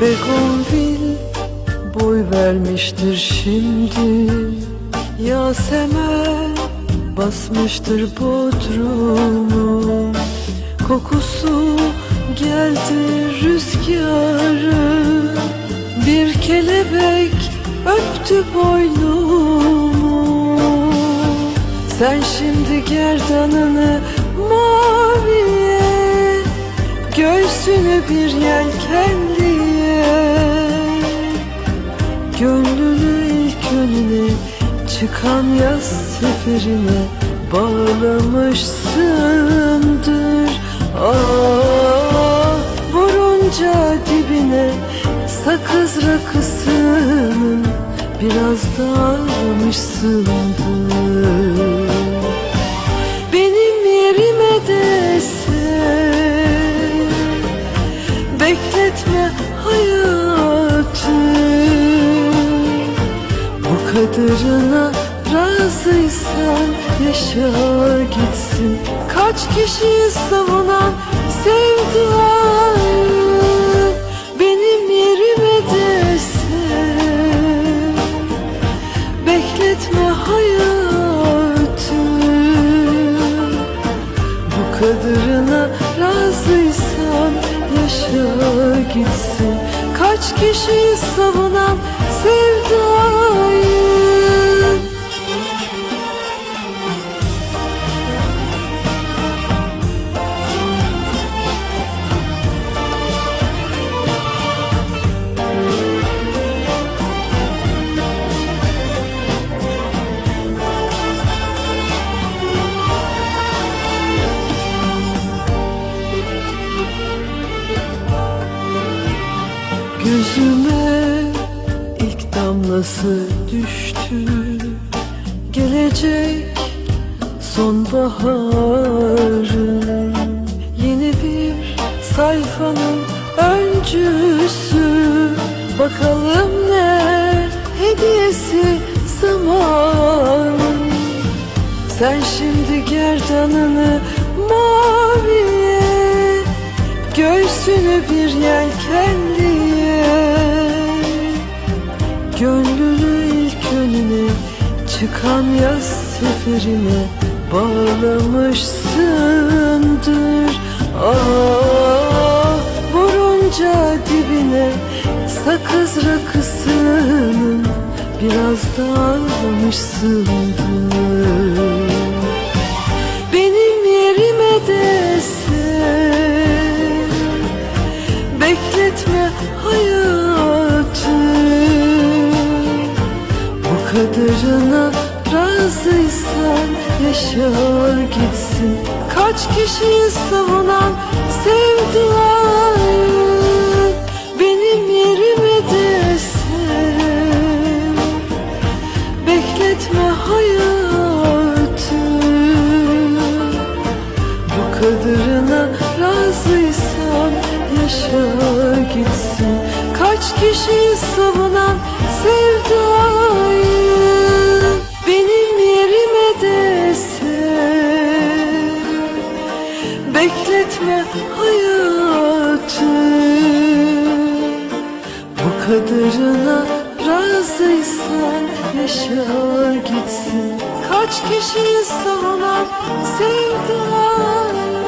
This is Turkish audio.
Begonvil boy vermiştir şimdi. Yasemen basmıştır bodrumu. Kokusu geldi rüzgarı. Bir kelebek öptü boynumu. Sen şimdi gerdanını maviye Göğsünü bir yelkenliye Çıkan yaz seferine Bağlamışsındır Ah vurunca dibine Sakız rakısının Biraz dağılmışsındır benim yerime desen Bekletme hayatı. Kadarına razıysan yaşa gitsin. Kaç kişiyi savunan sevdayı Benim yerime desen Bekletme hayatı. Bu kadarına razıysan yaşa gitsin. Kaç kişiyi savunan sevdayı Gözüme ilk damlası düştü. Gelecek sonbaharın Yeni bir sayfanın öncüsü. Bakalım ne hediyesi zamanın. Sen şimdi gerdanını maviye Göğsünü bir yelkenliye Çıkan yaz seferine Bağlamışsındır Ah vurunca dibine Sakız rakısının Biraz dağılmışsındır benim Bu kadarına razıysan yaşa gitsin. Kaç kişiyi savunan sevdayı Benim yerime desen Bekletme hayatı. Bu kadarına razıysan yaşa gitsin. Kaç kişiyi savunan sevdayı Bekletme hayatı. Bu kadarına razıysan yaşa gitsin. Kaç kişiyi savunan sevdayı